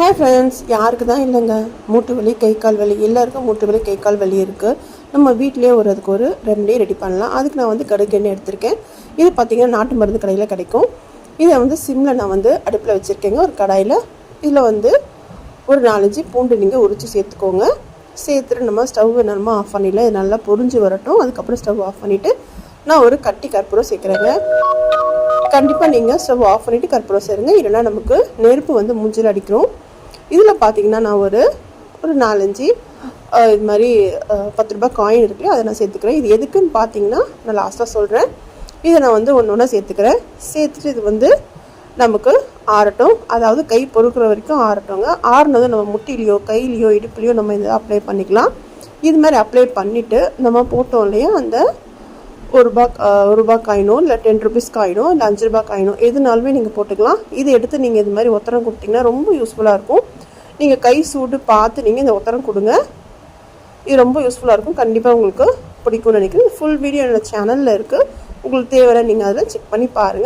Hi friends யாருக்கு தான் இல்லைங்க? மூட்டு வலி கை கால் வலி எல்லாருக்கும் மூட்டு வலி கை கால் வலி இருக்குது நம்ம வீட்டிலேயே ஒரு அதுக்கு ஒரு ரெமடி ரெடி பண்ணலாம். அதுக்கு நான் வந்து கடுகு எண்ணெய் எடுத்திருக்கேன். இது பார்த்திங்கன்னா நாட்டு மருந்து கடையில் கிடைக்கும். இதை வந்து சிம்மில் நான் வந்து அடுப்பில் வச்சுருக்கேங்க. ஒரு கடாயில். இதில் வந்து ஒரு நாலஞ்சு பூண்டு நீங்கள் உரித்து சேர்த்துக்கோங்க. சேர்த்துட்டு நம்ம ஸ்டவ் நம்ம ஆஃப் பண்ணிடலாம். இது நல்லா பொரிஞ்சு வரட்டும். அதுக்கப்புறம் ஸ்டவ் ஆஃப் பண்ணிவிட்டு நான் ஒரு கட்டி கற்பூரம் சேர்க்குறேங்க. கண்டிப்பாக நீங்கள் ஸ்டவ் ஆஃப் பண்ணிவிட்டு கற்பூரம் சேருங்க. இல்லைன்னா நமக்கு நெருப்பு வந்து மூஞ்சில் அடிக்கிறோம். இதில் பார்த்தீங்கன்னா நான் ஒரு ஒரு நாலஞ்சு இது மாதிரி பத்து ரூபாய் காயின் இருக்குல்ல அதை நான் சேர்த்துக்கிறேன். இது எதுக்குன்னு பார்த்தீங்கன்னா நான் லாஸ்ட்டாக சொல்கிறேன் இதை நான் வந்து ஒன்று ஒன்றா சேர்த்துக்கிறேன். சேர்த்துட்டு இது வந்து நமக்கு ஆறட்டும். அதாவது கை பொறுக்கிற வரைக்கும் ஆறட்டும்ங்க ஆறுனதும் நம்ம முட்டிலையோ கையிலையோ இடுப்புலையோ நம்ம இதை அப்ளை பண்ணிக்கலாம். இது மாதிரி அப்ளை பண்ணிவிட்டு நம்ம போட்டோம் இல்லையா அந்த ஒரு ரூபா ஒரு ரூபா காயினோ இல்லை டென் ருபீஸ் காயினோ இல்லை அஞ்சு ரூபா காயினோ எதுனாலுமே நீங்கள் போட்டுக்கலாம். இதை எடுத்து நீங்கள் இது மாதிரி ஒத்தரம் கொடுத்தீங்கன்னா ரொம்ப யூஸ்ஃபுல்லாக இருக்கும். நீங்கள் கை சூடு பார்த்து நீங்கள் இந்த உத்தரம் கொடுங்க. இது ரொம்ப யூஸ்ஃபுல்லாக இருக்கும். கண்டிப்பாக உங்களுக்கு பிடிக்கும்னு நினைக்கிறேன். ஃபுல் வீடியோ என்னோட சேனலில் இருக்குது உங்களுக்கு தேவையான நீங்கள் அதில் செக் பண்ணி பாருங்கள்